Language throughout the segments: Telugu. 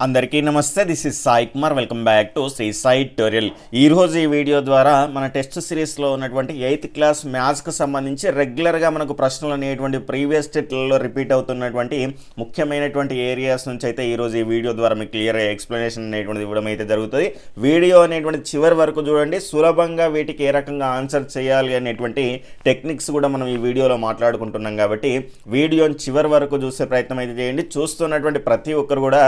అందరికీ నమస్తే this is Sai Kumar. Welcome back to Sri Sai tutorial ఈ రోజు ఈ వీడియో ద్వారా మన టెస్ట్ సిరీస్లో ఉన్నటువంటి ఎయిత్ క్లాస్ మ్యాథ్స్కి సంబంధించి రెగ్యులర్గా మనకు ప్రశ్నలు అనేటువంటి ప్రీవియస్ టెట్లలో రిపీట్ అవుతున్నటువంటి ముఖ్యమైనటువంటి ఏరియాస్ నుంచి అయితే ఈరోజు ఈ వీడియో ద్వారా మీకు క్లియర్ ఎక్స్ప్లెనేషన్ అనేటువంటిది ఇవ్వడం అయితే జరుగుతుంది. వీడియో అనేటువంటి చివరి వరకు చూడండి. సులభంగా వీటికి ఏ రకంగా ఆన్సర్ చేయాలి అనేటువంటి టెక్నిక్స్ కూడా మనం ఈ వీడియోలో మాట్లాడుకుంటున్నాం కాబట్టి వీడియోని చివరి వరకు చూసే ప్రయత్నం అయితే చేయండి. చూస్తున్నటువంటి ప్రతి ఒక్కరు కూడా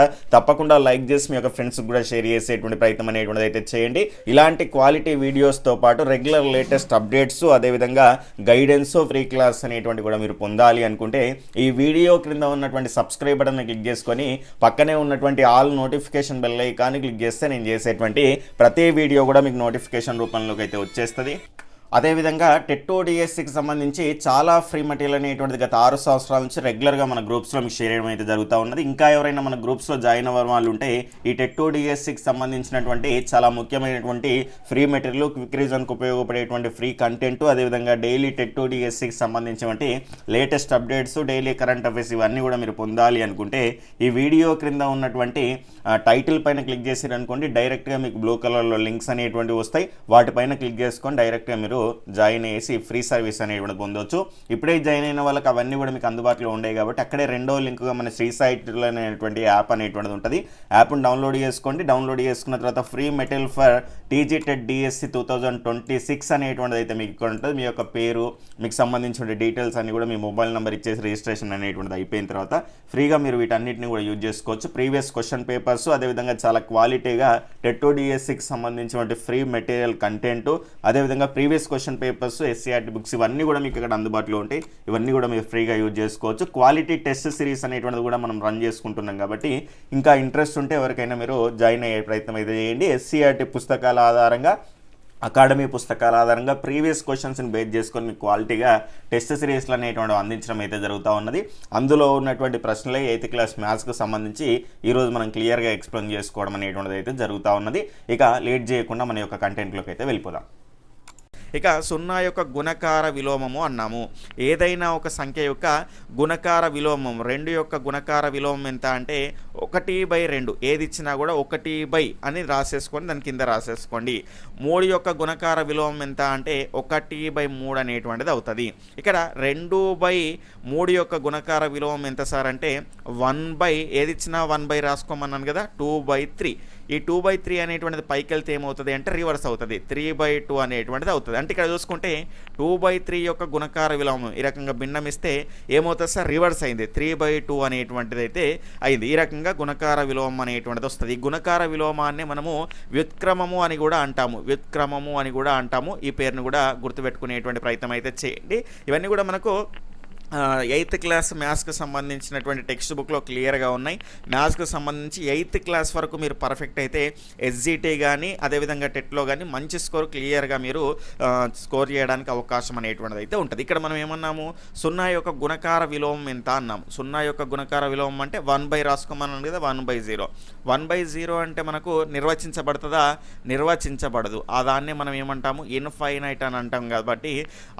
తప్పకుండా లైక్ చేసి మీ యొక్క ఫ్రెండ్స్కి కూడా షేర్ చేసేటువంటి ప్రయత్నం అనేటువంటిది అయితే చేయండి. ఇలాంటి క్వాలిటీ వీడియోస్తో పాటు రెగ్యులర్ లేటెస్ట్ అప్డేట్స్ అదేవిధంగా గైడెన్స్ ఫ్రీ క్లాస్ అనేటువంటి కూడా మీరు పొందాలి అనుకుంటే ఈ వీడియో క్రింద ఉన్నటువంటి సబ్స్క్రైబ్ బటన్ క్లిక్ చేసుకొని పక్కనే ఉన్నటువంటి ఆల్ నోటిఫికేషన్ బెల్ ఐకాన్ని క్లిక్ చేస్తే నేను చేసేటువంటి ప్రతి వీడియో కూడా మీకు నోటిఫికేషన్ రూపంలోకి అయితే వచ్చేస్తుంది. అదేవిధంగా టెట్టో డిఎస్సికి సంబంధించి చాలా ఫ్రీ మెటీరియల్ అనేటువంటిది గత ఆరు సంవత్సరాల నుంచి రెగ్యులర్గా మన గ్రూప్స్లో మీకు షేర్ చేయడం అయితే జరుగుతూ ఉన్నది. ఇంకా ఎవరైనా మన గ్రూప్స్లో జాయిన్ అవ్వడం వాళ్ళు ఉంటే ఈ టెట్టో డిఎస్సికి సంబంధించినటువంటి చాలా ముఖ్యమైనటువంటి ఫ్రీ మెటీరియల్ క్విక్ రీజన్కి ఉపయోగపడేటువంటి ఫ్రీ కంటెంట్ అదేవిధంగా డైలీ టెట్టో డిఎస్సికి సంబంధించినటువంటి latest updates daily current affairs ఇవన్నీ కూడా మీరు పొందాలి అనుకుంటే ఈ వీడియో క్రింద ఉన్నటువంటి టైటిల్ పైన క్లిక్ చేసారు అనుకోండి డైరెక్ట్గా మీకు బ్లూ కలర్లో లింక్స్ అనేటువంటివి వస్తాయి. వాటిపైన క్లిక్ చేసుకొని డైరెక్ట్గా మీరు జాయిన్ చేసి ఫ్రీ సర్వీస్ అనేటువంటి పొందవచ్చు ఇప్పుడే జాయిన్ అయిన వాళ్ళకి అవన్నీ కూడా మీకు అందుబాటులో ఉండేవి కాబట్టి అక్కడే రెండో లింక్గా మన శ్రీ సైట్లో అనేటువంటి యాప్ అనేటువంటిది ఉంటుంది. యాప్ను డౌన్లోడ్ చేసుకోండి. డౌన్లోడ్ చేసుకున్న తర్వాత free material for TG TET DSC two thousand twenty six అనేటువంటిది అయితే మీకు ఇక్కడ ఉంటుంది. మీ యొక్క పేరు మీకు సంబంధించిన డీటెయిల్స్ అన్ని కూడా మీ మొబైల్ నెంబర్ ఇచ్చేసి రిజిస్ట్రేషన్ అనేటువంటిది అయిపోయిన తర్వాత ఫ్రీగా మీరు వీటన్నిటిని కూడా యూజ్ చేసుకోవచ్చు. ప్రీవియస్ క్వశ్చన్ పేపర్స్ అదేవిధంగా చాలా క్వాలిటీగా టెట్టో డిఎస్సికి సంబంధించినటువంటి ఫ్రీ మెటీరియల్ కంటెంట్ అదేవిధంగా previous question papers SCERT books ఇవన్నీ కూడా మీకు ఇక్కడ అందుబాటులో ఉంటాయి. ఇవన్నీ కూడా మీరు ఫ్రీగా యూజ్ చేసుకోవచ్చు. క్వాలిటీ టెస్ట్ సిరీస్ అనేటువంటిది కూడా మనం రన్ చేసుకుంటున్నాం కాబట్టి ఇంకా ఇంట్రెస్ట్ ఉంటే ఎవరికైనా మీరు జాయిన్ అయ్యే ప్రయత్నం అయితే చేయండి. ఎస్సీఆర్టీ పుస్తకాల ఆధారంగా అకాడమీ పుస్తకాల ఆధారంగా ప్రీవియస్ క్వశ్చన్స్ని బేస్ చేసుకొని మీకు క్వాలిటీగా టెస్ట్ సిరీస్లు అనేటువంటి అందించడం అయితే జరుగుతూ ఉన్నది. అందులో ఉన్నటువంటి ప్రశ్నలే ఎయిత్ క్లాస్ మ్యాథ్స్కి సంబంధించి ఈరోజు మనం క్లియర్గా ఎక్స్ప్లెయిన్ చేసుకోవడం అనేటువంటిది అయితే జరుగుతూ ఉన్నది. ఇక లేట్ చేయకుండా మన యొక్క కంటెంట్లోకి అయితే వెళ్ళిపోదాం. ఇక సున్నా యొక్క గుణకార విలోమము అన్నాము. ఏదైనా ఒక సంఖ్య యొక్క గుణకార విలోమం రెండు యొక్క గుణకార విలోమం ఎంత అంటే ఒకటి బై రెండు. ఏది ఇచ్చినా కూడా ఒకటి బై అని రాసేసుకొని దాని కింద రాసేసుకోండి. మూడు యొక్క గుణకార విలోమం ఎంత అంటే ఒకటి బై మూడు అనేటువంటిది అవుతుంది. ఇక్కడ రెండు బై మూడు యొక్క గుణకార విలోమం ఎంత సార్ అంటే వన్ బై ఏది ఇచ్చినా వన్ బై రాసుకోమన్నాను కదా టూ బై త్రీ. ఈ టూ బై త్రీ అనేటువంటిది పైకి వెళ్తే ఏమవుతుంది అంటే రివర్స్ అవుతుంది. త్రీ బై టూ అనేటువంటిది అవుతుంది. అంటే ఇక్కడ చూసుకుంటే టూ బై త్రీ యొక్క గుణకార విలోమం ఈ రకంగా భిన్నమిస్తే ఏమవుతుంది సార్? రివర్స్ అయింది. త్రీ బై టూ అనేటువంటిది అయితే అయింది. ఈ రకంగా గుణకార విలోమం అనేటువంటిది వస్తుంది. ఈ గుణకార విలోమాన్ని మనము వ్యుత్క్రమము అని కూడా అంటాము. వ్యుత్క్రమము అని కూడా అంటాము. ఈ పేరును కూడా గుర్తుపెట్టుకునేటువంటి ప్రయత్నం అయితే చేయండి. ఇవన్నీ కూడా మనకు ఎయిత్ క్లాస్ మ్యాథ్స్కి సంబంధించినటువంటి టెక్స్ట్ బుక్లో క్లియర్గా ఉన్నాయి. మ్యాథ్స్కి సంబంధించి ఎయిత్ క్లాస్ వరకు మీరు పర్ఫెక్ట్ అయితే ఎస్జిటి కానీ అదేవిధంగా టెట్లో కానీ మంచి స్కోర్ క్లియర్గా మీరు స్కోర్ చేయడానికి అవకాశం అనేటువంటిది అయితే ఉంటుంది. ఇక్కడ మనం ఏమన్నాము? సున్నా యొక్క గుణకార విలోమం ఎంత అన్నాము. సున్నా యొక్క గుణకార విలోమం అంటే వన్ బై రాసుకోమన్నాను కదా one by zero. One by zero అంటే మనకు నిర్వచించబడుతుందా? నిర్వచించబడదు. ఆ దాన్ని మనం ఏమంటాము? ఇన్ఫైనైట్ అని అంటాం కాబట్టి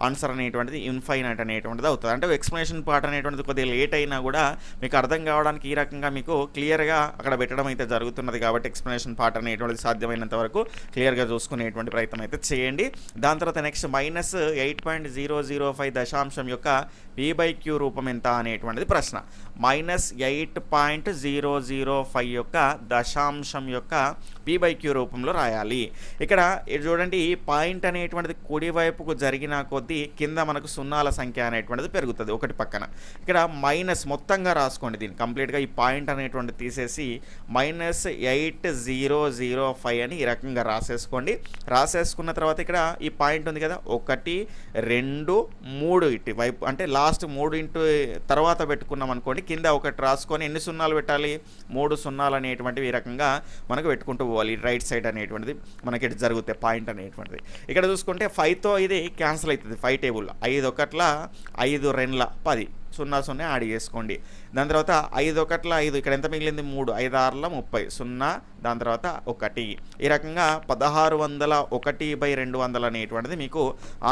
ఆన్సర్ అనేటువంటిది ఇన్ఫైనైట్ అనేటువంటిది అవుతుంది. అంటే ఎక్స్ప్లెనేషన్ పార్ట్ అనేటువంటిది కొద్దిగా లేట్ అయినా కూడా మీకు అర్థం కావడానికి ఈ రకంగా మీకు క్లియర్గా అక్కడ పెట్టడం అయితే జరుగుతున్నది కాబట్టి ఎక్స్ప్లెనేషన్ పార్ట్ అనేటువంటిది సాధ్యమైనంత వరకు క్లియర్గా చూసుకునేటువంటి ప్రయత్నం అయితే చేయండి. దాని తర్వాత next minus eight point zero zero five దశాంశం యొక్క పీ బై క్యూ రూపం ఎంత అనేటువంటిది ప్రశ్న. Minus eight point zero zero five యొక్క దశాంశం యొక్క పీ బై క్యూ రూపంలో రాయాలి. ఇక్కడ ఇది చూడండి ఈ పాయింట్ అనేటువంటిది కుడివైపుకు జరిగిన కొద్దీ కింద మనకు సున్నాల సంఖ్య అనేటువంటిది పెరుగుతుంది ఒకటి పక్కన. ఇక్కడ మైనస్ మొత్తంగా రాసుకోండి దీన్ని. కంప్లీట్గా ఈ పాయింట్ అనేటువంటిది తీసేసి minus eight zero zero five అని ఈ రకంగా రాసేసుకోండి. రాసేసుకున్న తర్వాత ఇక్కడ ఈ పాయింట్ ఉంది కదా ఒకటి రెండు మూడు ఇటు వైపు. అంటే లాస్ట్ మూడు ఇంటి తర్వాత పెట్టుకున్నాం అనుకోండి కింద ఒకటి రాసుకొని ఎన్ని సున్నాలు పెట్టాలి? మూడు సున్నాలు అనేటువంటివి ఈ రకంగా మనకు పెట్టుకుంటూ పోవాలి. రైట్ సైడ్ అనేటువంటిది మనకి ఇటు జరుగుతాయి పాయింట్ అనేటువంటిది. ఇక్కడ చూసుకుంటే ఫైవ్తో ఇది క్యాన్సిల్ అవుతుంది ఫైవ్ టేబుల్. ఐదు ఒకట్ల ఐదు రెండ్ల పది. సున్నా సున్నా యాడ్ చేసుకోండి. దాని తర్వాత ఐదు ఒకట్ల ఐదు ఇక్కడ ఎంత మిగిలింది? మూడు ఐదు ఆరుల ముప్పై. సున్నా దాని తర్వాత ఒకటి. ఈ రకంగా పదహారు వందల ఒకటి బై రెండు వందలు అనేటువంటిది మీకు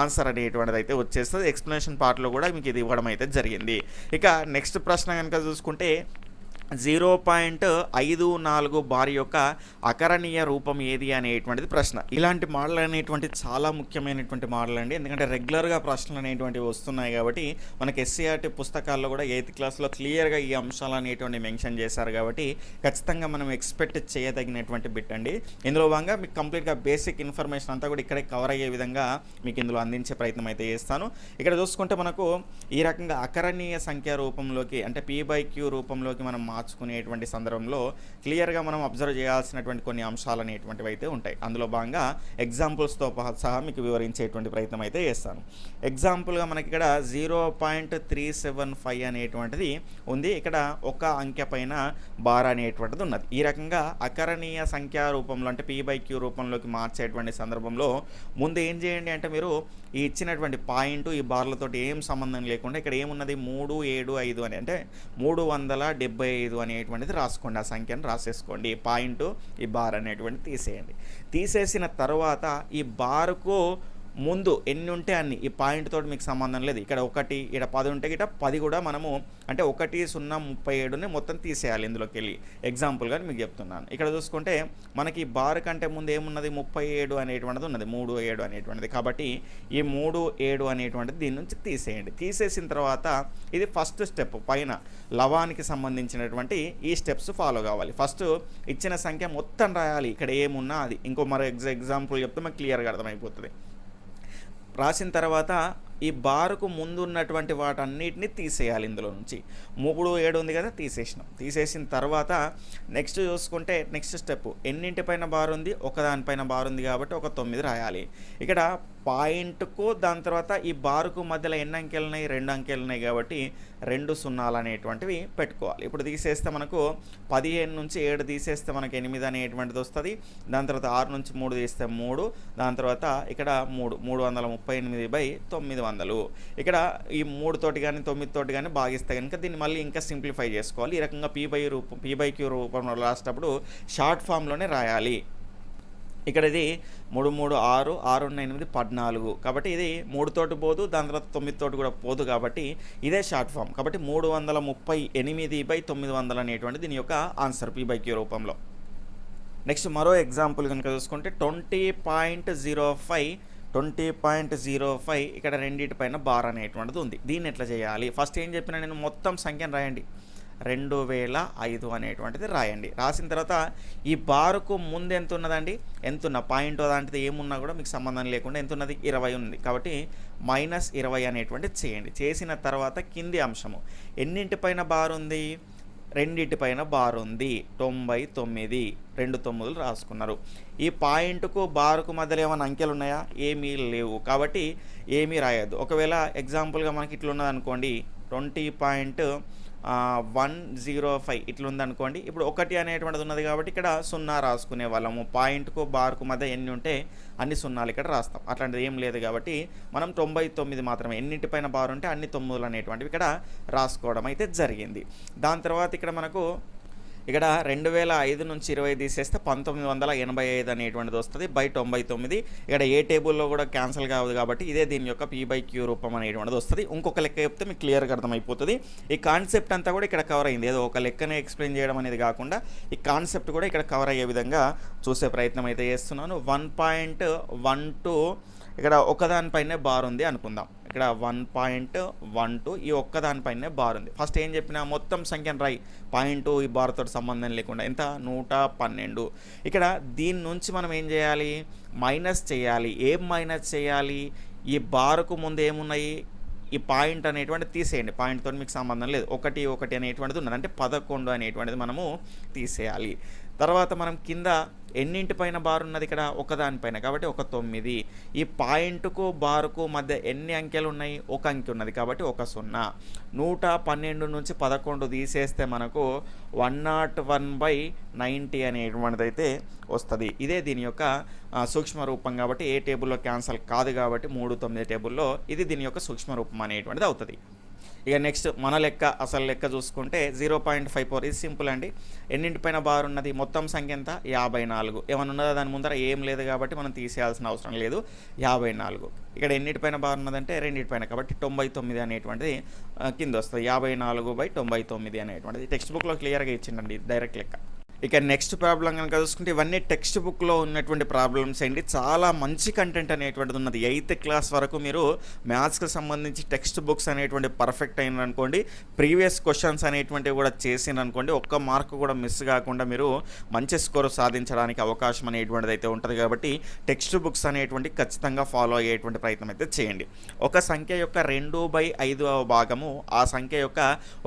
ఆన్సర్ అనేటువంటిది అయితే వచ్చేస్తుంది. ఎక్స్ప్లెనేషన్ పార్ట్లో కూడా మీకు ఇది ఇవ్వడం అయితే జరిగింది. ఇక నెక్స్ట్ ప్రశ్న కనుక చూసుకుంటే జీరో పాయింట్ ఐదు నాలుగు బార్ యొక్క అకరణీయ రూపం ఏది అనేటువంటిది ప్రశ్న. ఇలాంటి మోడల్ అనేటువంటి చాలా ముఖ్యమైనటువంటి మోడల్ అండి. ఎందుకంటే రెగ్యులర్గా ప్రశ్నలు అనేటువంటివి వస్తున్నాయి కాబట్టి మనకి ఎస్సీఆర్టీ పుస్తకాల్లో కూడా ఎయిత్ క్లాస్లో క్లియర్గా ఈ అంశాలు అనేటువంటి మెన్షన్ చేశారు కాబట్టి ఖచ్చితంగా మనం ఎక్స్పెక్ట్ చేయదగినటువంటి బిట్ అండి. ఇందులో భాగంగా మీకు కంప్లీట్గా బేసిక్ ఇన్ఫర్మేషన్ అంతా కూడా ఇక్కడే కవర్ అయ్యే విధంగా మీకు ఇందులో అందించే ప్రయత్నం అయితే చేస్తాను. ఇక్కడ చూసుకుంటే మనకు ఈ రకంగా అకరణీయ సంఖ్య రూపంలోకి అంటే పీ బై క్యూ రూపంలోకి మనం మార్చుకునేటువంటి సందర్భంలో క్లియర్గా మనం అబ్జర్వ్ చేయాల్సినటువంటి కొన్ని అంశాలు అనేటువంటివి అయితే ఉంటాయి. అందులో భాగంగా ఎగ్జాంపుల్స్తో సహా మీకు వివరించేటువంటి ప్రయత్నం అయితే చేస్తాను. ఎగ్జాంపుల్గా మనకి ఇక్కడ zero point three seven five అనేటువంటిది ఉంది. ఇక్కడ ఒక అంకె పైన బార్ అనేటువంటిది ఉన్నది. ఈ రకంగా అకరణీయ సంఖ్యా రూపంలో అంటే పీ బై క్యూ రూపంలోకి మార్చేటువంటి సందర్భంలో ముందు ఏం చేయండి అంటే మీరు ఈ ఇచ్చినటువంటి పాయింట్ ఈ బార్లతో ఏం సంబంధం లేకుండా ఇక్కడ ఏమున్నది? మూడు ఏడు ఐదు అని. అంటే మూడు వందల డెబ్బై ఐదు అనేటువంటిది రాసుకోండి. ఆ సంఖ్యను రాసేసుకోండి. ఈ పాయింట్ ఈ బార్ అనేటువంటిది తీసేయండి. తీసేసిన తర్వాత ఈ బార్కు ముందు ఎన్ని ఉంటే అన్ని. ఈ పాయింట్ తోటి మీకు సంబంధం లేదు. ఇక్కడ ఒకటి ఇక్కడ పది ఉంటే గిట పది కూడా మనము అంటే ఒకటి సున్నా ముప్పై ఏడుని మొత్తం తీసేయాలి ఇందులోకి వెళ్ళి ఎగ్జాంపుల్గా మీకు చెప్తున్నాను. ఇక్కడ చూసుకుంటే మనకి బార్ కంటే ముందు ఏమున్నది? ముప్పై ఏడు అనేటువంటిది ఉన్నది. మూడు ఏడు అనేటువంటిది. కాబట్టి ఈ మూడు ఏడు అనేటువంటిది దీని నుంచి తీసేయండి. తీసేసిన తర్వాత ఇది ఫస్ట్ స్టెప్ పైన లవానికి సంబంధించినటువంటి ఈ స్టెప్స్ ఫాలో కావాలి. ఫస్ట్ ఇచ్చిన సంఖ్య మొత్తం రాయాలి. ఇక్కడ ఏమున్నా అది. ఇంకో మరో ఎగ్జా ఎగ్జాంపుల్ చెప్తే మాకు క్లియర్గా అర్థమైపోతుంది. రాసిన తర్వాత ఈ బారుకు ముందు ఉన్నటువంటి వాటన్నిటిని తీసేయాలి ఇందులో నుంచి. మూడు ఏడు ఉంది కదా తీసేసినాం. తీసేసిన తర్వాత నెక్స్ట్ చూసుకుంటే నెక్స్ట్ స్టెప్. ఎన్నింటిపైన బార్ ఉంది? ఒకదానిపైన బార్ ఉంది కాబట్టి ఒక తొమ్మిది రాయాలి. ఇక్కడ పాయింట్కు దాని తర్వాత ఈ బారుకు మధ్యలో ఎన్ని అంకెలు ఉన్నాయి? రెండు అంకెలు ఉన్నాయి కాబట్టి రెండు సున్నాలు అనేటువంటివి పెట్టుకోవాలి. ఇప్పుడు తీసేస్తే మనకు పదిహేను నుంచి ఏడు తీసేస్తే మనకు ఎనిమిది అనేటువంటిది వస్తుంది. దాని తర్వాత ఆరు నుంచి మూడు తీస్తే మూడు. దాని తర్వాత ఇక్కడ మూడు మూడు వందల ముప్పై ఎనిమిది బై తొమ్మిది వందలు. ఇక్కడ ఈ మూడు తోటి కానీ తొమ్మిది తోటి కానీ భాగిస్తే కనుక దీన్ని మళ్ళీ ఇంకా సింప్లిఫై చేసుకోవాలి. ఈ రకంగా పీ బై రూపం పీ బై క్యూ రూపంలో రాసేటప్పుడు షార్ట్ ఫామ్లోనే రాయాలి. ఇక్కడ ఇది మూడు మూడు ఆరు ఆరు ఎనిమిది పద్నాలుగు. కాబట్టి ఇది మూడు తోటి పోదు దాని తర్వాత తొమ్మిది తోటి కూడా పోదు కాబట్టి ఇదే షార్ట్ ఫామ్. కాబట్టి మూడు వందల ముప్పై ఎనిమిది బై తొమ్మిది వందలు అనేటువంటి దీని యొక్క ఆన్సర్ పీ బై క్యూ రూపంలో. నెక్స్ట్ మరో ఎగ్జాంపుల్ కనుక చూసుకుంటే twenty point zero five twenty point zero five ఇక్కడ రెండింటి పైన బార్ అనేటువంటిది ఉంది. దీన్ని ఎట్లా చేయాలి? ఫస్ట్ ఏం చెప్పినా నేను మొత్తం సంఖ్యను రాయండి. రెండు వేల ఐదు అనేటువంటిది రాయండి. రాసిన తర్వాత ఈ బారుకు ముందు ఎంత ఉన్నదండి? ఎంతున్న పాయింట్ అలాంటిది ఏమున్నా కూడా మీకు సంబంధం లేకుండా ఎంత ఉన్నది? ఇరవై ఉంది. కాబట్టి మైనస్ ఇరవై అనేటువంటిది చేయండి. చేసిన తర్వాత కింది అంశము. ఎన్నింటిపైన బార్ ఉంది? రెండింటిపైన బార్ ఉంది. తొంభై తొమ్మిది. రెండు తొమ్మిదిలు రాసుకున్నారు. ఈ పాయింట్కు బార్కు మధ్యలో ఏమైనా అంకెలు ఉన్నాయా? ఏమీ లేవు. కాబట్టి ఏమీ రాయద్దు. ఒకవేళ ఎగ్జాంపుల్గా మనకి ఇట్లా ఉన్నదనుకోండి twenty point one zero five ఇట్లా ఉందనుకోండి ఇప్పుడు ఒకటి అనేటువంటిది ఉన్నది కాబట్టి ఇక్కడ సున్నా రాసుకునే వాళ్ళము. పాయింట్కు బార్కు మధ్య ఎన్ని ఉంటే అన్ని సున్నాలు ఇక్కడ రాస్తాం. అట్లాంటిది ఏం లేదు కాబట్టి మనం తొంభై తొమ్మిది మాత్రమే. ఎన్నింటిపైన బార్ ఉంటే అన్ని తొమ్మిదిలు అనేటువంటివి ఇక్కడ రాసుకోవడం అయితే జరిగింది. దాని తర్వాత ఇక్కడ మనకు ఇక్కడ రెండు వేల ఐదు నుంచి ఇరవై తీసేస్తే పంతొమ్మిది వందల ఎనభై ఐదు అనేటువంటిది వస్తుంది బై తొంభై తొమ్మిది. ఇక్కడ ఏ టేబుల్లో కూడా క్యాన్సిల్ కావదు కాబట్టి ఇదే దీని యొక్క పీ బై క్యూ రూపం అనేటువంటిది వస్తుంది. ఇంకొక లెక్క చెప్తే మీకు క్లియర్గా అర్థమైపోతుంది. ఈ కాన్సెప్ట్ అంతా కూడా ఇక్కడ కవర్ అయింది. ఏదో ఒక లెక్కనే ఎక్స్ప్లెయిన్ చేయడం అనేది కాకుండా ఈ కాన్సెప్ట్ కూడా ఇక్కడ కవర్ అయ్యే విధంగా చూసే ప్రయత్నం అయితే చేస్తున్నాను. వన్ పాయింట్ వన్ టూ ఇక్కడ ఒకదానిపైనే బార్ ఉంది అనుకుందాం. ఇక్కడ వన్ పాయింట్ వన్ టూ ఈ ఒక్కదానిపైనే బార్ ఉంది. ఫస్ట్ ఏం చెప్పినా మొత్తం సంఖ్యను రై పాయింట్ ఈ బార్తో సంబంధం లేకుండా. ఎంత? నూట పన్నెండు. ఇక్కడ దీని నుంచి మనం ఏం చేయాలి? మైనస్ చేయాలి. ఏం మైనస్ చేయాలి? ఈ బార్కు ముందు ఏమున్నాయి? ఈ పాయింట్ అనేటువంటి తీసేయండి. పాయింట్తో మీకు సంబంధం లేదు. ఒకటి ఒకటి అనేటువంటిది ఉన్నది. అంటే పదకొండు అనేటువంటిది మనము తీసేయాలి. తర్వాత మనం కింద ఎన్నింటిపైన బార్ ఉన్నది ఇక్కడ? ఒకదానిపైన కాబట్టి ఒక తొమ్మిది. ఈ పాయింట్కు బారుకు మధ్య ఎన్ని అంకెలు ఉన్నాయి? ఒక అంకె ఉన్నది. కాబట్టి ఒక సున్నా. నూట పన్నెండు నుంచి పదకొండు తీసేస్తే మనకు one nought one by ninety అనేటువంటిది అయితే వస్తుంది. ఇదే దీని యొక్క సూక్ష్మ రూపం కాబట్టి ఏ టేబుల్లో క్యాన్సల్ కాదు కాబట్టి మూడు తొమ్మిది టేబుల్లో ఇది దీని యొక్క సూక్ష్మ రూపం అనేటువంటిది అవుతుంది. ఇక నెక్స్ట్ మన లెక్క అసలు లెక్క చూసుకుంటే జీరో పాయింట్ ఫైవ్ ఫోర్ ఇది సింపుల్ అండి. ఎన్నింటిపైన బార్ ఉన్నది? మొత్తం సంఖ్య ఎంత? యాభై నాలుగు. ఏమైనా ఉన్నదా? దాని ముందర ఏం లేదు కాబట్టి మనం తీసేయాల్సిన అవసరం లేదు. యాభై నాలుగు. ఇక్కడ ఎన్నిటిపైన బార్ ఉన్నదంటే రెండింటిపైన కాబట్టి తొంభై తొమ్మిది అనేటువంటిది కింద వస్తుంది. యాభై నాలుగు బై తొంభై తొమ్మిది అనేటువంటిది. టెక్స్ట్ బుక్లో క్లియర్గా ఇచ్చిండండి డైరెక్ట్ లెక్క. ఇక నెక్స్ట్ ప్రాబ్లం కనుక చూసుకుంటే ఇవన్నీ టెక్స్ట్ బుక్లో ఉన్నటువంటి ప్రాబ్లమ్స్ అండి. చాలా మంచి కంటెంట్ అనేటువంటిది ఉన్నది. ఎయిత్ క్లాస్ వరకు మీరు మ్యాథ్స్కి సంబంధించి టెక్స్ట్ బుక్స్ అనేటువంటి పర్ఫెక్ట్ అయిన అనుకోండి ప్రీవియస్ క్వశ్చన్స్ అనేటువంటివి కూడా చేసిన అనుకోండి ఒక్క మార్క్ కూడా మిస్ కాకుండా మీరు మంచి స్కోర్ సాధించడానికి అవకాశం అనేటువంటిది అయితే ఉంటుంది. కాబట్టి టెక్స్ట్ బుక్స్ అనేటువంటి ఖచ్చితంగా ఫాలో అయ్యేటువంటి ప్రయత్నం అయితే చేయండి. ఒక సంఖ్య యొక్క రెండు బై ఐదవ భాగము ఆ సంఖ్య యొక్క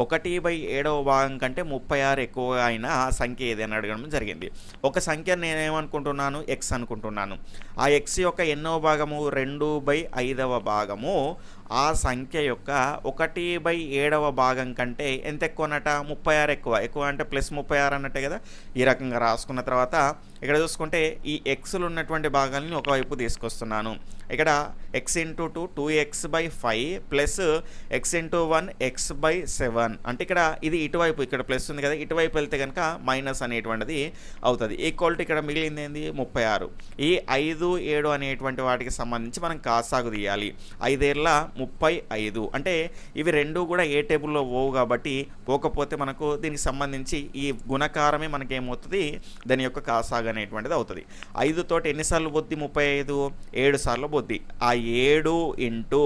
ఒకటి బై ఏడవ భాగం కంటే ముప్పై ఆరు ఎక్కువగా అయిన ఆ సంఖ్య ఏది అని అడగడం జరిగింది. ఒక సంఖ్య నేనేమనుకుంటున్నాను? ఎక్స్ అనుకుంటున్నాను. ఆ ఎక్స్ యొక్క ఎన్నో భాగము? రెండు బై ఐదవ భాగము. ఆ సంఖ్య యొక్క ఒకటి బై ఏడవ భాగం కంటే ఎంత ఎక్కువనట? ముప్పై ఆరు ఎక్కువ. ఎక్కువ అంటే ప్లస్ ముప్పై ఆరు అన్నట్టే కదా? ఈ రకంగా రాసుకున్న తర్వాత ఇక్కడ చూసుకుంటే ఈ ఎక్స్లు ఉన్నటువంటి భాగాలని ఒకవైపు తీసుకొస్తున్నాను. ఇక్కడ X into two two X by five plus X into one X by seven. అంటే ఇక్కడ ఇది ఇటువైపు ఇక్కడ ప్లస్ ఉంది కదా? ఇటువైపు వెళ్తే కనుక మైనస్ అనేటువంటిది అవుతుంది. ఈక్వాలిటీ ఇక్కడ మిగిలింది ఏంది? ముప్పై ఆరు. ఈ ఐదు ఏడు అనేటువంటి వాటికి సంబంధించి మనం కాసాగు తీయాలి. ఐదేళ్ళ ముప్పై ఐదు. అంటే ఇవి రెండు కూడా ఏ టేబుల్లో పోవు కాబట్టి పోకపోతే మనకు దీనికి సంబంధించి ఈ గుణకారమే మనకి ఏమవుతుంది దాని యొక్క కాసాగు అనేటువంటిది అవుతుంది. ఐదు తోటి ఎన్నిసార్లు బొద్ది? ముప్పై ఐదు ఏడు సార్లు బొద్ది. ఆ ఏడు ఇంటూ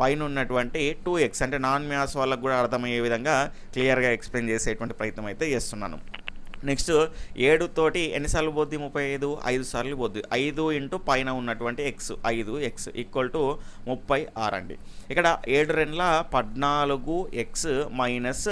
పైన ఉన్నటువంటి టూ ఎక్స్. అంటే నాన్ మ్యాథ్స్ వాళ్ళకు కూడా అర్థమయ్యే విధంగా క్లియర్గా ఎక్స్ప్లెయిన్ చేసేటువంటి ప్రయత్నం అయితే చేస్తున్నాను. నెక్స్ట్ ఏడు తోటి ఎన్నిసార్లు పోద్ది? ముప్పై ఐదు ఐదు సార్లు పోద్ది. ఐదు ఇంటూ పైన ఉన్నటువంటి ఎక్స్ ఐదు ఎక్స్ ఈక్వల్ టు ముప్పై ఆరు అండి. ఇక్కడ ఏడు రెండ్ల పద్నాలుగు X minus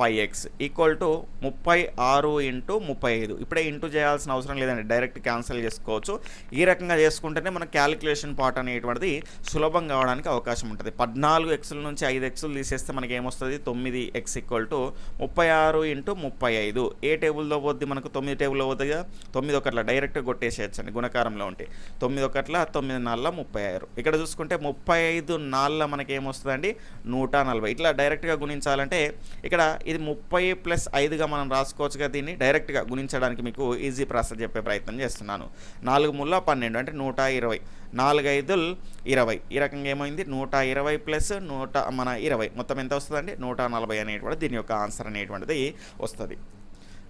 five X equal to ముప్పై ఆరు ఇంటూ ముప్పై ఐదు. ఇప్పుడే ఇంటూ చేయాల్సిన అవసరం లేదండి. డైరెక్ట్ క్యాన్సిల్ చేసుకోవచ్చు. ఈ రకంగా చేసుకుంటేనే మన క్యాలిక్యులేషన్ పార్ట్ అనేటువంటిది సులభం కావడానికి అవకాశం ఉంటుంది. పద్నాలుగు ఎక్స్ల నుంచి ఐదు ఎక్స్లు తీసేస్తే మనకి ఏమొస్తుంది? తొమ్మిది ఎక్స్ ఈక్వల్ టు ముప్పై ఆరు ఇంటూ ముప్పై ఐదు. ఏ టేబుల్లో పోద్ది మనకు? తొమ్మిది టేబుల్లో పోద్ది కదా తొమ్మిది ఒకట్ల. డైరెక్ట్ కొట్టేసేయచ్చండి. గుణకారంలో ఉంటే. తొమ్మిది ఒకట్ల తొమ్మిది నాలుగు ముప్పై ఆరు. ఇక్కడ చూసుకుంటే ముప్పై ఐదు నాలుగు మనకి ఏమొస్తుందండి నూట నలభై. ఇట్లా డైరెక్ట్గా గుణించాలంటే ఇక్కడ ఇది ముప్పై ప్లస్ ఐదుగా మనం రాసుకోవచ్చుగా దీన్ని. డైరెక్ట్గా గుణించడానికి మీకు ఈజీ ప్రాసెస్ చెప్పే ప్రయత్నం చేస్తున్నాను. నాలుగు ముళ్ళ పన్నెండు అంటే నూట ఇరవై. నాలుగైదులు ఇరవై. ఈ రకంగా ఏమైంది? నూట ఇరవై ప్లస్ నూట మన ఇరవై. మొత్తం ఎంత వస్తుందండి? నూట నలభై అనేటువంటి దీని యొక్క ఆన్సర్ అనేటువంటిది వస్తుంది.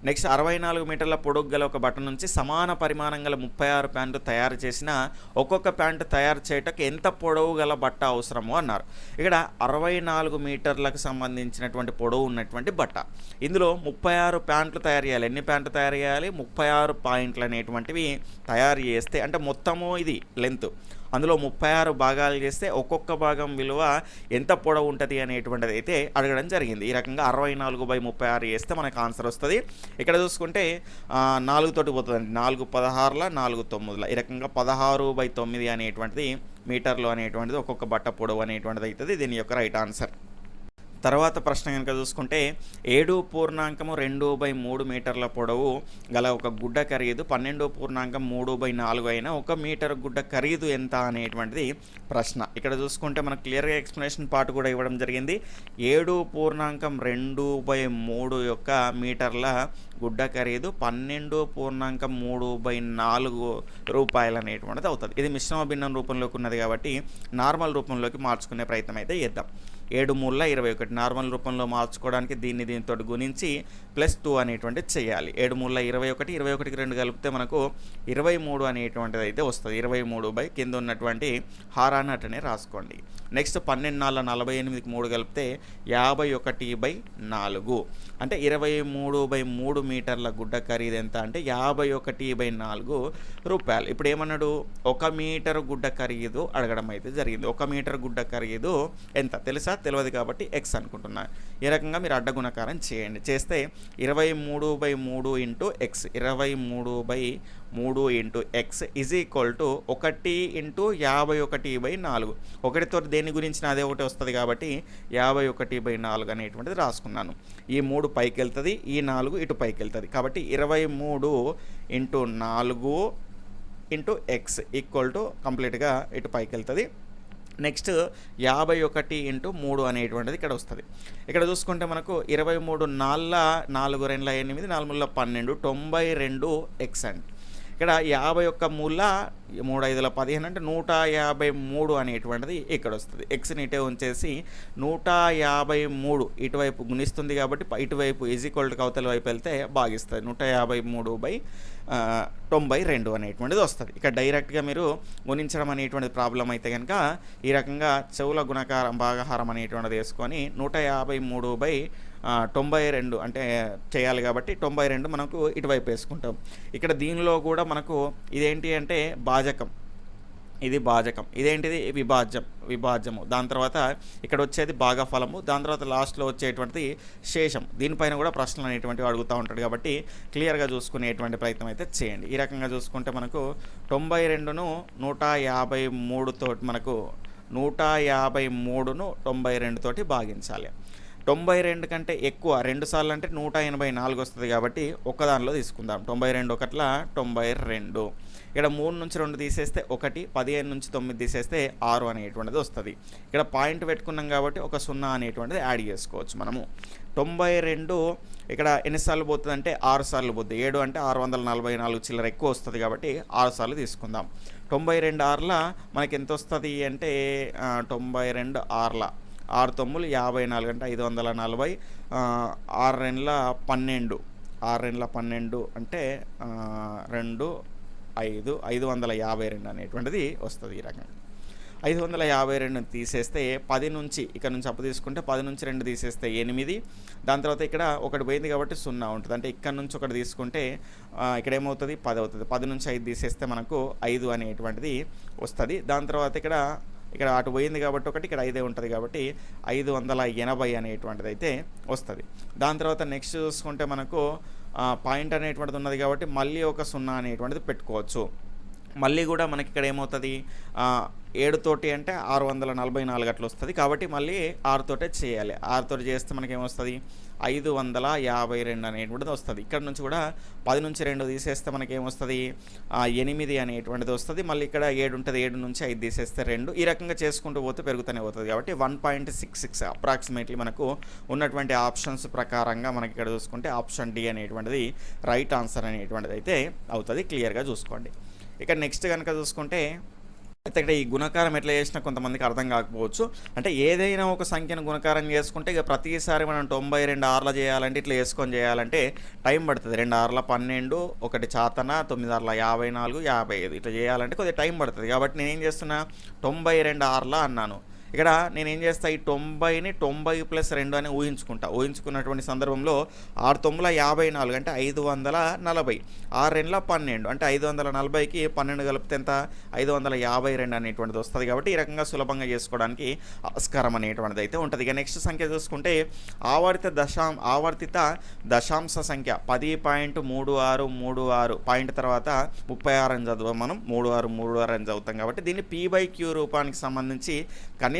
నెక్స్ట్ అరవై నాలుగు మీటర్ల పొడుగు గల ఒక బట్ట నుంచి సమాన పరిమాణం గల ముప్పై ఆరు ప్యాంటు తయారు చేసిన ఒక్కొక్క ప్యాంటు తయారు చేయటకు ఎంత పొడవు గల బట్ట అవసరమో అన్నారు. ఇక్కడ అరవై నాలుగు మీటర్లకు సంబంధించినటువంటి పొడవు ఉన్నటువంటి బట్ట. ఇందులో ముప్పై ఆరు ప్యాంట్లు తయారు చేయాలి. ఎన్ని ప్యాంట్లు తయారు చేయాలి? ముప్పై ఆరు పాయింట్లు అనేటువంటివి తయారు చేస్తే అంటే మొత్తము ఇది లెంత్. అందులో ముప్పై ఆరు భాగాలు చేస్తే ఒక్కొక్క భాగం విలువ ఎంత పొడవు ఉంటుంది అనేటువంటిది అయితే అడగడం జరిగింది. ఈ రకంగా అరవై నాలుగు బై ముప్పై ఆరు చేస్తే మనకు ఆన్సర్ వస్తుంది. ఇక్కడ చూసుకుంటే నాలుగు తోటి పోతుందండి. నాలుగు పదహారుల నాలుగు తొమ్మిదిల. ఈ రకంగా పదహారు బై తొమ్మిది అనేటువంటిది మీటర్లు అనేటువంటిది ఒక్కొక్క బట్ట పొడవు అనేటువంటిది అవుతుంది దీని యొక్క రైట్ ఆన్సర్. తర్వాత ప్రశ్న కనుక చూసుకుంటే ఏడు పూర్ణాంకము రెండు బై మూడు మీటర్ల పొడవు గల ఒక గుడ్డ ఖరీదు పన్నెండు పూర్ణాంకం మూడు బై నాలుగు అయిన ఒక మీటర్ గుడ్డ ఖరీదు ఎంత అనేటువంటిది ప్రశ్న. ఇక్కడ చూసుకుంటే మనకు క్లియర్గా ఎక్స్ప్లెనేషన్ పార్ట్ కూడా ఇవ్వడం జరిగింది. ఏడు పూర్ణాంకం రెండు బై మూడు యొక్క మీటర్ల గుడ్డ ఖరీదు పన్నెండు పూర్ణాంకం మూడు బై నాలుగు రూపాయలు అనేటువంటిది అవుతుంది. ఇది మిశ్రమ భిన్నం రూపంలోకి ఉన్నది కాబట్టి నార్మల్ రూపంలోకి మార్చుకునే ప్రయత్నం అయితే చేద్దాం. ఏడు మూడుల ఇరవై ఒకటి నార్మల్ రూపంలో మార్చుకోవడానికి దీన్ని దీనితో గుణించి ప్లస్ టూ అనేటువంటిది చేయాలి. ఏడు మూడుల ఇరవై ఒకటి ఇరవై ఒకటికి రెండు కలిపితే మనకు ఇరవై మూడు అనేటువంటిది అయితే వస్తుంది. ఇరవై మూడు బై కింద ఉన్నటువంటి హారాన్ని అటనే రాసుకోండి. నెక్స్ట్ పన్నెండు నాలుగు నలభై ఎనిమిదికి మూడు కలిపితే యాభై ఒకటి బై నాలుగు. అంటే ఇరవై మూడు బై మూడు మీటర్ల గుడ్డ ఖరీదు ఎంత అంటే యాభై ఒకటి బై నాలుగు రూపాయలు. ఇప్పుడు ఏమన్నాడు? ఒక మీటర్ గుడ్డ ఖరీదు అడగడం అయితే జరిగింది. ఒక మీటర్ గుడ్డ ఖరీదు ఎంత? తెలుసా? తెలియదు కాబట్టి ఎక్స్ అనుకుంటున్నా. ఈ రకంగా మీరు అడ్డగుణకారం చేయండి. చేస్తే ఇరవై మూడు బై మూడు ఇంటూ ఎక్స్ ఇరవై మూడు బై మూడు into X is equal to ఒకటి ఇంటూ యాభై ఒకటి బై నాలుగు. ఒకటితో దేని గురించి నాదే ఒకటి వస్తుంది కాబట్టి యాభై ఒకటి బై నాలుగు అనేటువంటిది రాసుకున్నాను. ఈ మూడు పైకి వెళ్తుంది ఈ నాలుగు ఇటు పైకి వెళ్తుంది కాబట్టి ఇరవై మూడు ఇంటూ నాలుగు ఇంటూ ఎక్స్ ఈక్వల్ టు కంప్లీట్గా ఇటు పైకి వెళ్తుంది నెక్స్ట్ యాభై ఒకటి ఇంటూ మూడు అనేటువంటిది ఇక్కడ వస్తుంది. ఇక్కడ చూసుకుంటే మనకు ఇరవై మూడు నాళ్ళ నాలుగు రెండ్ల ఎనిమిది నాలుగుల పన్నెండు తొంభై రెండు ఎక్స్ అండ్. ఇక్కడ యాభై ఒక్క మూల మూడు ఐదుల పదిహేను అంటే నూట యాభై మూడు అనేటువంటిది ఇక్కడ వస్తుంది. ఎక్స్ని ఇటే ఉంచేసి నూట యాభై మూడు ఇటువైపు గుణిస్తుంది కాబట్టి ఇటువైపు ఈజీక్వల్ అవతల వైపు వెళ్తే భాగిస్తుంది. నూట యాభై మూడు బై తొంభై రెండు అనేటువంటిది వస్తుంది. ఇక డైరెక్ట్గా మీరు గుణించడం అనేటువంటిది ప్రాబ్లం అయితే కనుక ఈ రకంగా చెవుల గుణకారం భాగహారం అనేటువంటిది వేసుకొని నూట యాభై మూడు బై తొంభై రెండు అంటే చేయాలి కాబట్టి తొంభై రెండు మనకు ఇటువైపు వేసుకుంటాం. ఇక్కడ దీనిలో కూడా మనకు ఇదేంటి అంటే భాజకం ఇది భాజకం ఇదేంటిది? విభాజ్యం. విభాజ్యము. దాని తర్వాత ఇక్కడ వచ్చేది భాగఫలము. దాని తర్వాత లాస్ట్లో వచ్చేటువంటిది శేషం. దీనిపైన కూడా ప్రశ్నలు అనేటువంటివి అడుగుతూ ఉంటాడు కాబట్టి క్లియర్గా చూసుకునేటువంటి ప్రయత్నం అయితే చేయండి. ఈ రకంగా చూసుకుంటే మనకు తొంభై రెండును నూట యాభై మూడుతో మనకు నూట యాభై మూడును తొంభై రెండుతోటి భాగించాలి. తొంభై రెండు కంటే ఎక్కువ రెండు సార్లు అంటే నూట ఎనభై నాలుగు వస్తుంది కాబట్టి ఒకదానిలో తీసుకుందాం. తొంభై రెండు ఒకట్ల తొంభై రెండు. ఇక్కడ మూడు నుంచి రెండు తీసేస్తే ఒకటి పదిహేను నుంచి తొమ్మిది తీసేస్తే ఆరు అనేటువంటిది వస్తుంది. ఇక్కడ పాయింట్ పెట్టుకున్నాం కాబట్టి ఒక సున్నా అనేటువంటిది యాడ్ చేసుకోవచ్చు మనము. తొంభై రెండు ఇక్కడ ఎన్నిసార్లు పోతుంది అంటే ఆరు సార్లు పోతుంది ఏడు అంటే ఆరు వందల నలభై నాలుగు చిల్లర ఎక్కువ వస్తుంది కాబట్టి ఆరు సార్లు తీసుకుందాం. తొంభై రెండు ఆరుల మనకి ఎంత వస్తుంది అంటే తొంభై రెండు ఆరుల. ఆరు తొమ్మిది యాభై నాలుగు అంటే ఐదు వందల నలభై ఆరు రెండ్ల పన్నెండు. ఆరు రెండ్ల పన్నెండు అంటే రెండు ఐదు ఐదు వందల యాభై రెండు అనేటువంటిది వస్తుంది ఈ రకంగా. ఐదు వందల యాభై రెండు తీసేస్తే పది నుంచి ఇక్కడ నుంచి అప్పు తీసుకుంటే పది నుంచి రెండు తీసేస్తే ఎనిమిది. దాని తర్వాత ఇక్కడ ఒకటి పోయింది కాబట్టి సున్నా ఉంటుంది. అంటే ఇక్కడ నుంచి ఒకటి తీసుకుంటే ఇక్కడ ఏమవుతుంది? పది అవుతుంది. పది నుంచి ఐదు తీసేస్తే మనకు ఐదు అనేటువంటిది వస్తుంది. దాని తర్వాత ఇక్కడ ఇక్కడ అటు పోయింది కాబట్టి ఒకటి ఇక్కడ ఐదే ఉంటుంది కాబట్టి ఐదు వందల ఎనభై అనేటువంటిది అయితే వస్తుంది. దాని తర్వాత నెక్స్ట్ చూసుకుంటే మనకు పాయింట్ అనేటువంటిది ఉన్నది కాబట్టి మళ్ళీ ఒక సున్నా అనేటువంటిది పెట్టుకోవచ్చు. మళ్ళీ కూడా మనకి ఇక్కడ ఏమవుతుంది? ఏడుతోటి అంటే ఆరు వందల నలభై నాలుగు అట్లా వస్తుంది కాబట్టి మళ్ళీ ఆరుతోటే చేయాలి. ఆరుతోటి చేస్తే మనకి ఏమొస్తుంది ఐదు వందల యాభై రెండు అనేటువంటిది వస్తుంది. ఇక్కడ నుంచి కూడా పది నుంచి రెండు తీసేస్తే మనకి ఏమొస్తుంది ఎనిమిది అనేటువంటిది వస్తుంది. మళ్ళీ ఇక్కడ ఏడు ఉంటుంది ఏడు నుంచి ఐదు తీసేస్తే రెండు. ఈ రకంగా చేసుకుంటూ పోతే పెరుగుతూనే పోతుంది. కాబట్టి one point six six approximately మనకు ఉన్నటువంటి ఆప్షన్స్ ప్రకారంగా మనకి ఇక్కడ చూసుకుంటే ఆప్షన్ డి అనేటువంటిది రైట్ ఆన్సర్ అనేటువంటిది అయితే అవుతుంది. క్లియర్గా చూసుకోండి. ఇక నెక్స్ట్ కనుక చూసుకుంటే అయితే ఇక్కడ ఈ గుణకారం ఎట్లా చేసినా కొంతమందికి అర్థం కాకపోవచ్చు. అంటే ఏదైనా ఒక సంఖ్యను గుణకారం చేసుకుంటే ఇక ప్రతిసారి మనం తొంభై రెండు ఆర్ల చేయాలంటే ఇట్లా వేసుకొని చేయాలంటే టైం పడుతుంది. రెండు ఆర్ల పన్నెండు ఒకటి చాతన తొమ్మిది ఆర్ల యాభై నాలుగు యాభై ఐదు ఇట్లా చేయాలంటే కొద్దిగా టైం పడుతుంది. కాబట్టి నేను ఏం చేస్తున్నా తొంభై రెండు ఆర్ల అన్నాను. ఇక్కడ నేను ఏం చేస్తా ఈ తొంభైని తొంభై ప్లస్ రెండు అని ఊహించుకుంటా. ఊహించుకున్నటువంటి సందర్భంలో ఆరు తొమ్మిది యాభై నాలుగు అంటే ఐదు వందల నలభై. ఆరు రెండుల పన్నెండు అంటే ఐదు వందల నలభైకి పన్నెండు కలిపితే ఎంత? ఐదు వందల యాభై రెండు అనేటువంటిది వస్తుంది కాబట్టి ఈ రకంగా సులభంగా చేసుకోవడానికి ఆస్కారం అనేటువంటిది అయితే ఉంటుంది. ఇక నెక్స్ట్ సంఖ్య చూసుకుంటే ఆవర్తిత దశాం ఆవర్తిత దశాంశ సంఖ్య. పది పాయింట్ మూడు ఆరు మూడు ఆరు. పాయింట్ తర్వాత ముప్పై ఆరు అని చదువు మనం మూడు ఆరు మూడు ఆరు అని చదువుతాం కాబట్టి దీన్ని పీ బై క్యూ రూపానికి సంబంధించి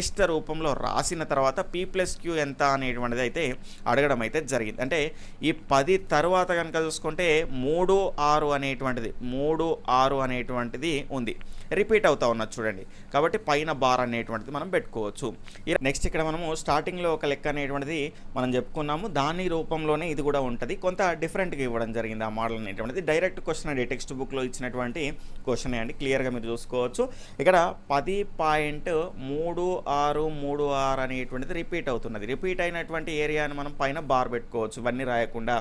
కనిష్ట రూపంలో రాసిన తర్వాత పీ ప్లస్ క్యూ ఎంత అనేటువంటిది అయితే అడగడం అయితే జరిగింది. అంటే ఈ పది తర్వాత కనుక చూసుకుంటే మూడు ఆరు అనేటువంటిది మూడు ఆరు అనేటువంటిది ఉంది. రిపీట్ అవుతా ఉన్నది చూడండి. కాబట్టి పైన బార్ అనేటువంటిది మనం పెట్టుకోవచ్చు. నెక్స్ట్ ఇక్కడ మనము స్టార్టింగ్లో ఒక లెక్క అనేటువంటిది మనం చెప్పుకున్నాము. దాని రూపంలోనే ఇది కూడా ఉంటుంది. కొంత డిఫరెంట్గా ఇవ్వడం జరిగింది ఆ మోడల్ అనేటువంటిది. డైరెక్ట్ క్వశ్చన్ అండి. టెక్స్ట్ బుక్లో ఇచ్చినటువంటి క్వశ్చన్ అండి. క్లియర్గా మీరు చూసుకోవచ్చు. ఇక్కడ పది పాయింట్ మూడు ఆరు మూడు ఆరు అనేటువంటిది రిపీట్ అవుతున్నది. రిపీట్ అయినటువంటి ఏరియాని మనం పైన బార్ పెట్టుకోవచ్చు. ఇవన్నీ రాయకుండా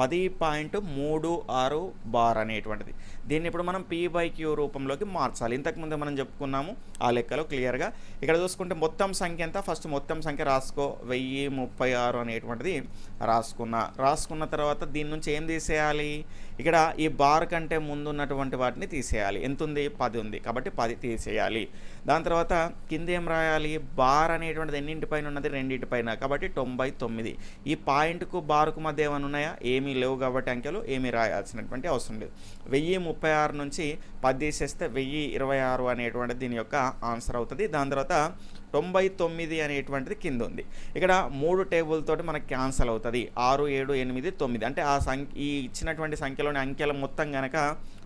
పది పాయింట్ మూడు ఆరు బార్ అనేటువంటిది. దీన్ని ఇప్పుడు మనం పీ బై క్యూ రూపంలోకి మార్చాలి. ఇంతకుముందు మనం చెప్పుకున్నాము ఆ లెక్కలో క్లియర్గా ఇక్కడ చూసుకుంటే మొత్తం సంఖ్య అంతా ఫస్ట్ మొత్తం సంఖ్య రాసుకో. వెయ్యి ముప్పై ఆరు అనేటువంటిది రాసుకున్నా రాసుకున్న తర్వాత దీని నుంచి ఏం తీసేయాలి? ఇక్కడ ఈ బార్ కంటే ముందు ఉన్నటువంటి వాటిని తీసేయాలి. ఎంత ఉంది పది ఉంది. కాబట్టి పది తీసేయాలి. దాని తర్వాత కింద ఏం రాయాలి? బార్ అనేటువంటిది ఎన్నింటి పైన ఉన్నది? రెండింటి పైన. కాబట్టి తొంభై తొమ్మిది. ఈ పాయింట్కు బార్కు మధ్య ఏమైనా ఉన్నాయా? ఏమీ లేవు కాబట్టి అంకెలు ఏమీ రాయాల్సినటువంటి అవసరం లేదు. వెయ్యి ముప్పై ఆరు నుంచి పది తీసేస్తే వెయ్యి ఇరవై ఆరు అనేటువంటిది దీని యొక్క ఆన్సర్ అవుతుంది. దాని తర్వాత తొంభై తొమ్మిది అనేటువంటిది కింద ఉంది. ఇక్కడ మూడు టేబుల్ తోటి మనకి క్యాన్సల్ అవుతుంది. ఆరు ఏడు ఎనిమిది తొమ్మిది. అంటే ఆ సంఖ్య ఈ ఇచ్చినటువంటి సంఖ్యలోని అంకెల మొత్తం కనుక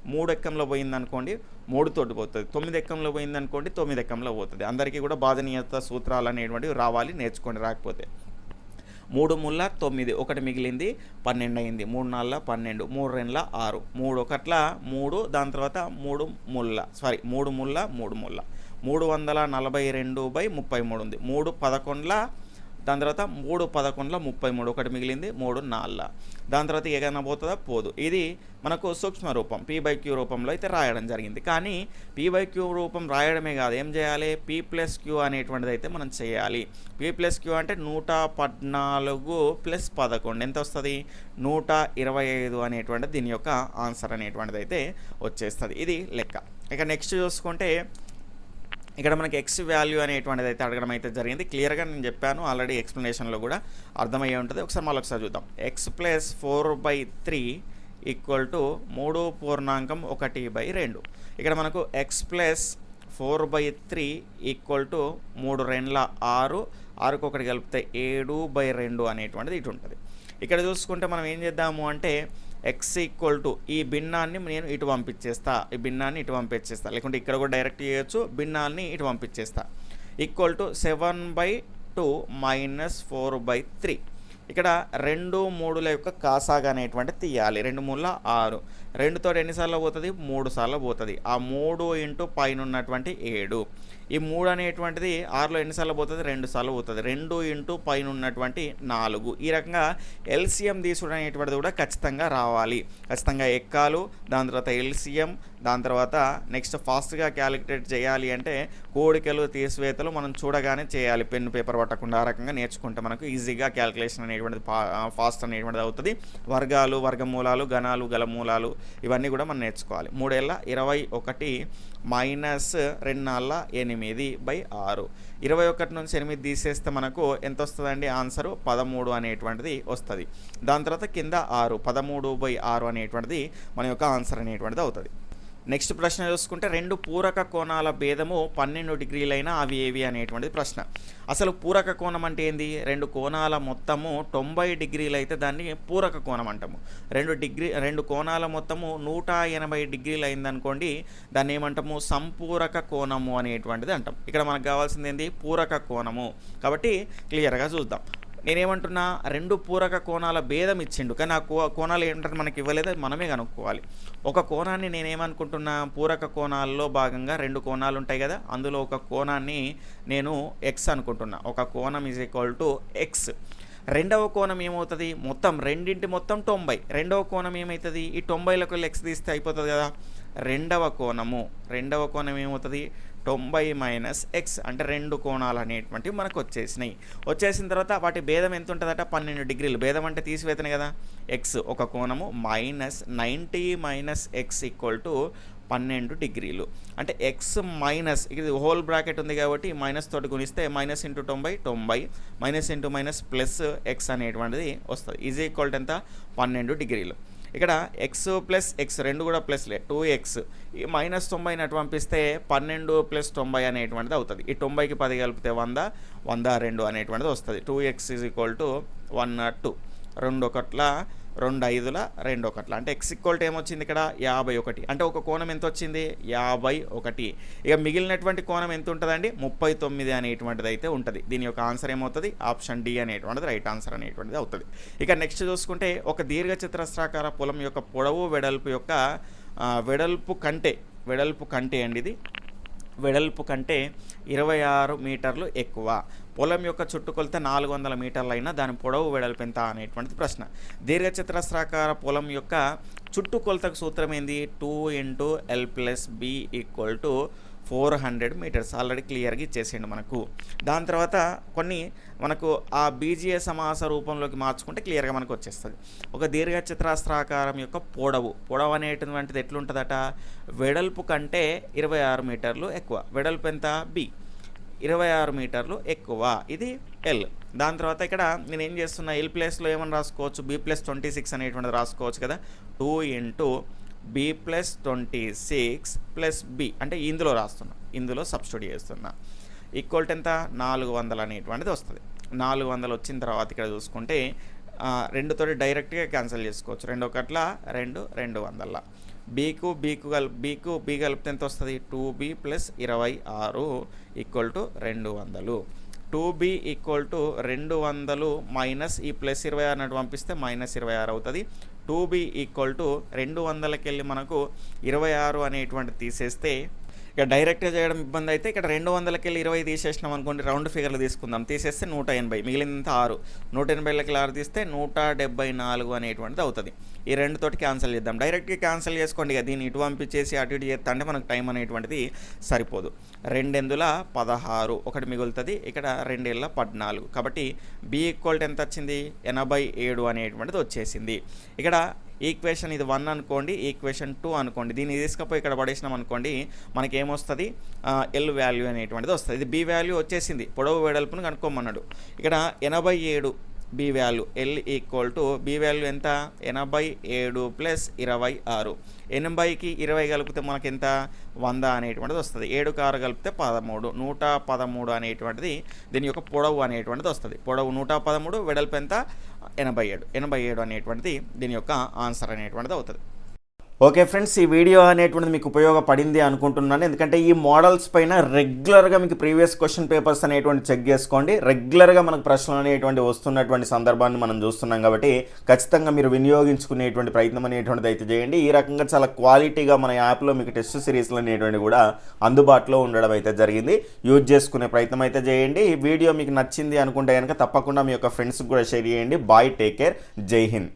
మూడు ఎక్కంలో పోయిందనుకోండి మూడు తోటి పోతుంది. తొమ్మిది ఎక్కంలో పోయిందనుకోండి తొమ్మిది ఎక్కంలో పోతుంది. అందరికీ కూడా బాధనీయత సూత్రాలు అనేటువంటివి రావాలి నేర్చుకోండి రాకపోతే. మూడు ముళ్ళ తొమ్మిది ఒకటి మిగిలింది పన్నెండు అయింది. మూడు నాలుగు పన్నెండు మూడు రెండ్ల ఆరు. మూడు ఒకట్ల మూడు దాని తర్వాత మూడు ముళ్ళ సారీ మూడు ముళ్ళ మూడు ముళ్ళ. మూడు వందల నలభై రెండు బై ముప్పై మూడు ఉంది. మూడు పదకొండుల దాని తర్వాత మూడు పదకొండులో ముప్పై మూడు ఒకటి మిగిలింది మూడు నాలుగు దాని తర్వాత ఏదైనా పోతుందా? పోదు. ఇది మనకు సూక్ష్మ రూపం పీ బై క్యూ రూపంలో అయితే రాయడం జరిగింది. కానీ పీ బై క్యూ రూపం రాయడమే కాదు ఏం చేయాలి? పీ ప్లస్ క్యూ అనేటువంటిది అయితే మనం చేయాలి. పీ ప్లస్ క్యూ అంటే నూట పద్నాలుగు ప్లస్ పదకొండు. ఎంత వస్తుంది? నూట ఇరవై ఐదు అనేటువంటి దీని యొక్క ఆన్సర్ అనేటువంటిది అయితే వచ్చేస్తుంది. ఇది లెక్క. ఇక నెక్స్ట్ చూసుకుంటే ఇక్కడ మనకి ఎక్స్ వాల్యూ అనేటువంటిది అయితే అడగడం అయితే జరిగింది. క్లియర్గా నేను చెప్పాను. ఆల్రెడీ ఎక్స్ప్లెనేషన్లో కూడా అర్థమయ్యే ఉంటుంది. ఒకసారి మళ్ళీ ఒకసారి చూద్దాం. X plus four by three equal to మూడు పూర్ణాంకం ఒకటి బై రెండు. ఇక్కడ మనకు X plus four by three equal to మూడు రెండ్ల ఆరు. ఆరుకు ఒకటి కలిపితే ఏడు బై రెండు అనేటువంటిది ఇటు ఉంటుంది. ఇక్కడ చూసుకుంటే మనం ఏం చేద్దాము అంటే ఎక్స్ ఈక్వల్ టు ఈ భిన్నాన్ని నేను ఇటు పంపించేస్తా. ఈ భిన్నాన్ని ఇటు పంపించేస్తా. లేకుంటే ఇక్కడ కూడా డైరెక్ట్ చేయొచ్చు. భిన్నాన్ని ఇటు పంపించేస్తా. Equal to seven by two minus four by three ఇక్కడ రెండు మూడుల యొక్క కాసాగా అనేటువంటి తీయాలి. రెండు మూడుల ఆరు. రెండుతో ఎన్నిసార్లు పోతుంది? మూడు సార్లు పోతుంది. ఆ మూడు ఇంటూ పైన ఉన్నటువంటి ఏడు. ఈ మూడు అనేటువంటిది ఆరులో ఎన్నిసార్లు పోతుంది? రెండు సార్లు పోతుంది. రెండు ఇంటూ పైన ఉన్నటువంటి నాలుగు. ఈ రకంగా ఎల్సిఎం తీసుడు అనేటువంటిది కూడా ఖచ్చితంగా రావాలి. ఖచ్చితంగా ఎక్కాలు దాని తర్వాత ఎల్సిఎం దాని తర్వాత నెక్స్ట్ ఫాస్ట్గా క్యాలిక్యులేట్ చేయాలి అంటే కోడికలు తీసివేతలు మనం చూడగానే చేయాలి. పెన్ను పేపర్ పట్టకుండా ఆ రకంగా నేర్చుకుంటే మనకు ఈజీగా క్యాలిక్యులేషన్ అనేటువంటిది ఫాస్ట్ అనేటువంటిది అవుతుంది. వర్గాలు వర్గమూలాలు గణాలు గలమూలాలు ఇవన్నీ కూడా మనం నేర్చుకోవాలి. మూడేళ్ళ ఇరవై ఒకటి మైనస్ రెండు నాళ్ళ ఎనిమిది బై ఆరు. ఇరవై ఒకటి నుంచి ఎనిమిది తీసేస్తే మనకు ఎంత వస్తుందండి ఆన్సరు పదమూడు అనేటువంటిది వస్తుంది. దాని తర్వాత కింద ఆరు పదమూడు బై ఆరు అనేటువంటిది మన యొక్క ఆన్సర్ అనేటువంటిది అవుతుంది. నెక్స్ట్ ప్రశ్న చూసుకుంటే రెండు పూరక కోణాల భేదము పన్నెండు డిగ్రీలైన అవి ఏవి అనేటువంటిది ప్రశ్న. అసలు పూరక కోణం అంటే ఏంది? రెండు కోణాల మొత్తము తొంభై డిగ్రీలు అయితే దాన్ని పూరక కోణం అంటాము. రెండు డిగ్రీ రెండు కోణాల మొత్తము నూట ఎనభై డిగ్రీలు అయిందనుకోండి దాన్ని ఏమంటాము? సంపూరక కోణము అనేటువంటిది అంటాం. ఇక్కడ మనకు కావాల్సింది ఏంది? పూరక కోణము. కాబట్టి క్లియర్గా చూద్దాం. నేనేమంటున్నా రెండు పూరక కోణాల భేదం ఇచ్చిండు. కానీ ఆ కో కోణాలు ఏంటంటే మనకి ఇవ్వలేదు మనమే కనుక్కోవాలి. ఒక కోణాన్ని నేనేమనుకుంటున్నా పూరక కోణాల్లో భాగంగా రెండు కోణాలు ఉంటాయి కదా అందులో ఒక కోణాన్ని నేను ఎక్స్ అనుకుంటున్నా. ఒక కోణం ఈజ్ ఈక్వల్ టు ఎక్స్ రెండవ కోణం ఏమవుతుంది? మొత్తం రెండింటి మొత్తం తొంభై. రెండవ కోణం ఏమవుతుంది ఈ తొంభైలకు ఎక్స్ తీస్తే అయిపోతుంది కదా. రెండవ కోణము. రెండవ కోణం ఏమవుతుంది? తొంభై మైనస్ ఎక్స్ అంటే రెండు కోణాలు అనేటువంటివి మనకు వచ్చేసినాయి. వచ్చేసిన తర్వాత వాటి భేదం ఎంత ఉంటుందట పన్నెండు డిగ్రీలు. భేదం అంటే తీసివేతను కదా? ఎక్స్ ఒక కోణము minus ninety minus X equal to పన్నెండు డిగ్రీలు. అంటే ఎక్స్ మైనస్ ఇది హోల్ బ్రాకెట్ ఉంది కాబట్టి మైనస్ తోటి గుణిస్తే మైనస్ ఇంటూ తొంభై తొంభై minus into minus plus X అనేటువంటిది వస్తుంది. ఈజ్ ఈక్వల్ టు ఎంత? పన్నెండు డిగ్రీలు. ఇక్కడ ఎక్స్ ప్లస్ ఎక్స్ రెండు కూడా ప్లస్లే టూ ఎక్స్ ఈ మైనస్ తొంభైని అటు పంపిస్తే పన్నెండు ప్లస్ తొంభై అనేటువంటిది అవుతుంది. ఈ తొంభైకి పది కలిపితే వంద వంద రెండు అనేటువంటిది వస్తుంది. Two X is equal to one two రెండు ఒకట్ల రెండు ఐదుల రెండు ఒకట్ల అంటే ఎక్స్ ఈక్వల్ టు ఏమొచ్చింది ఇక్కడ? యాభై ఒకటి. అంటే ఒక కోణం ఎంత వచ్చింది యాభై ఒకటి. ఇక మిగిలినటువంటి కోణం ఎంత ఉంటుందండి ముప్పై తొమ్మిది అనేటువంటిది అయితే ఉంటుంది. దీని యొక్క ఆన్సర్ ఏమవుతుంది? ఆప్షన్ డి అనేటువంటిది రైట్ ఆన్సర్ అనేటువంటిది అవుతుంది. ఇక నెక్స్ట్ చూసుకుంటే ఒక దీర్ఘ చతురస్రాకార పొలం యొక్క పొడవు వెడల్పు యొక్క వెడల్పు కంటే వెడల్పు కంటే అండి ఇది. వెడల్పు కంటే ఇరవై ఆరు మీటర్లు ఎక్కువ. పొలం యొక్క చుట్టుకొలత నాలుగు వందల మీటర్లు అయినా దాని పొడవు వెడల్పు ఎంత అనేటువంటిది ప్రశ్న. దీర్ఘచతురస్రాకార పొలం యొక్క చుట్టుకొలతకు సూత్రం ఏంది? Two into L plus B equal to four hundred metres. Already క్లియర్గా ఇచ్చేసేయండి మనకు. దాని తర్వాత కొన్ని మనకు ఆ బీజీఏ సమాస రూపంలోకి మార్చుకుంటే క్లియర్గా మనకు వచ్చేస్తుంది. ఒక దీర్ఘచతురాస్త్రాకారం యొక్క పొడవు. పొడవు అనేటువంటిది ఎట్లుంటుందట? వెడల్పు కంటే ఇరవై ఆరు మీటర్లు ఎక్కువ. వెడల్పు ఎంత? బి. ఇరవై ఆరు మీటర్లు ఎక్కువ. ఇది ఎల్ దాని తర్వాత ఇక్కడ నేను ఏం చేస్తున్నా ఎల్ ప్లస్లో ఏమని రాసుకోవచ్చు? బీ ప్లస్ ట్వంటీ సిక్స్ అనేటువంటిది రాసుకోవచ్చు కదా. Two into B plus twenty six plus B అంటే ఇందులో రాస్తున్నా. ఇందులో సబ్స్టిట్యూట్ చేస్తున్నా. ఈక్వల్ ఎంత? నాలుగు వందలు అనేటువంటిది వస్తుంది. నాలుగు వందలు వచ్చిన తర్వాత ఇక్కడ చూసుకుంటే ఆ, రెండుతోటి డైరెక్ట్గా క్యాన్సిల్ చేసుకోవచ్చు. రెండు ఒకట్ల రెండు రెండు వందల. బీకు బీకు కల్ బీకు బీ కలిపితే ఎంత వస్తుంది? టూ బీ ప్లస్ ఇరవై ఆరు. ఈక్వల్ టు రెండు వందలు. టూ బీ ఈక్వల్ టు రెండు వందలు మైనస్ ఈ ప్లస్ ఇరవై ఆరు అన్నట్టు పంపిస్తే మైనస్ ఇరవై ఆరు అవుతుంది. టూ బీ ఈక్వల్ టు రెండు వందలకి వెళ్ళి మనకు ఇరవై ఆరు అనేటువంటి తీసేస్తే ఇక డైరెక్ట్గా చేయడం ఇబ్బంది అయితే ఇక్కడ రెండు వందలకి వెళ్ళి ఇరవై తీసేసినాం అనుకోండి రౌండ్ ఫిగర్లు తీసుకుందాం. తీసేస్తే నూట ఎనభై మిగిలినంత ఆరు. నూట ఎనభైలకి ఆరు తీస్తే నూట డెబ్బై నాలుగు అనేటువంటిది అవుతుంది. ఈ రెండుతోటి క్యాన్సిల్ చేద్దాం. డైరెక్ట్గా క్యాన్సిల్ చేసుకోండి ఇక దీన్ని ఇటు పంపించేసి అటు ఇటు చేస్తా అంటే మనకు టైం అనేటువంటిది సరిపోదు. రెండెందుల పదహారు ఒకటి మిగులుతుంది ఇక్కడ రెండేళ్ళ పద్నాలుగు. కాబట్టి బి ఈక్వల్ ఎంత వచ్చింది? ఎనభై ఏడు అనేటువంటిది వచ్చేసింది. ఇక్కడ ఈక్వేషన్ ఇది వన్ అనుకోండి ఈక్వేషన్ టూ అనుకోండి దీన్ని తీసుకపోయి ఇక్కడ పడేసినాం అనుకోండి మనకి ఏమొస్తుంది ఎల్ వాల్యూ అనేటువంటిది వస్తుంది. ఇది బి వాల్యూ వచ్చేసింది పొడవు వెడల్పును కనుక్కోమన్నాడు. ఇక్కడ ఎనభై ఏడు B value L equal to B value ఎంత? ఎనభై ఏడు ప్లస్ ఇరవై ఆరు. ఎనభైకి ఇరవై కలిపితే మనకి ఎంత వంద అనేటువంటిది వస్తుంది. ఏడు కారు కలిపితే పదమూడు. నూట పదమూడు అనేటువంటిది దీని యొక్క పొడవు అనేటువంటిది వస్తుంది. పొడవు నూట పదమూడు వెడల్పు ఎంత? ఎనభై ఏడు. ఎనభై ఏడు అనేటువంటిది దీని యొక్క ఆన్సర్ అనేటువంటిది అవుతుంది. ఓకే ఫ్రెండ్స్ ఈ వీడియో అనేటువంటిది మీకు ఉపయోగపడింది అనుకుంటున్నాను. ఎందుకంటే ఈ మోడల్స్ పైన రెగ్యులర్గా మీకు ప్రీవియస్ క్వశ్చన్ పేపర్స్ అనేటువంటి చెక్ చేసుకోండి. రెగ్యులర్గా మనకు ప్రశ్నలు అనేటువంటి వస్తున్నటువంటి సందర్భాన్ని మనం చూస్తున్నాం కాబట్టి ఖచ్చితంగా మీరు వినియోగించుకునేటువంటి ప్రయత్నం అనేటువంటిది అయితే చేయండి. ఈ రకంగా చాలా క్వాలిటీగా మన యాప్లో మీకు టెస్ట్ సిరీస్లు అనేటువంటి కూడా అందుబాటులో ఉండడం అయితే జరిగింది. యూజ్ చేసుకునే ప్రయత్నం అయితే చేయండి. ఈ వీడియో మీకు నచ్చింది అనుకుంటే కనుక తప్పకుండా మీ యొక్క ఫ్రెండ్స్కి కూడా షేర్ చేయండి. Bye take care. జై హింద్.